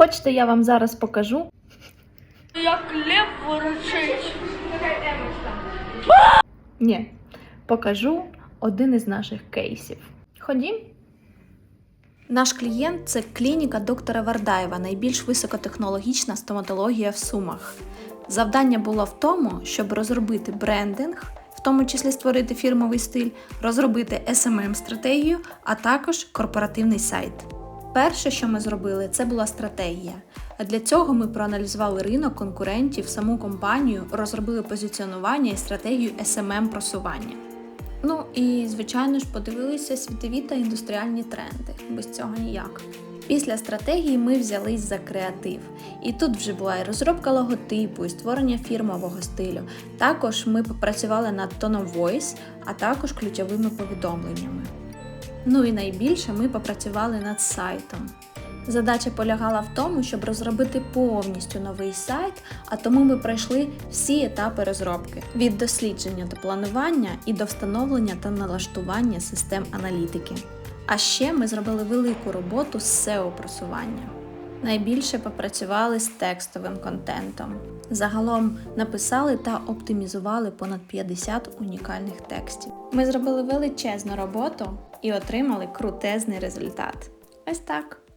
Хочете, я вам зараз покажу? Як лев ворочить. Ні, покажу один із наших кейсів. Ходім. Наш клієнт це клініка доктора Вардаєва, найбільш високотехнологічна стоматологія в Сумах. Завдання було в тому, щоб розробити брендинг, в тому числі створити фірмовий стиль, розробити smm стратегію а також корпоративний сайт. Перше, що ми зробили, це була стратегія. А для цього ми проаналізували ринок конкурентів, саму компанію, розробили позиціонування і стратегію smm просування. Ну і звичайно ж подивилися світові та індустріальні тренди. Без цього ніяк. Після стратегії ми взялись за креатив. І тут вже була і розробка логотипу, і створення фірмового стилю. Також ми попрацювали над тоном Voice, а також ключовими повідомленнями. Ну і найбільше ми попрацювали над сайтом. Задача полягала в тому, щоб розробити повністю новий сайт, а тому ми пройшли всі етапи розробки від дослідження до планування і до встановлення та налаштування систем аналітики. А ще ми зробили велику роботу з SEO просування. Найбільше попрацювали з текстовим контентом. Загалом написали та оптимізували понад 50 унікальних текстів. Ми зробили величезну роботу і отримали крутезний результат. Ось так.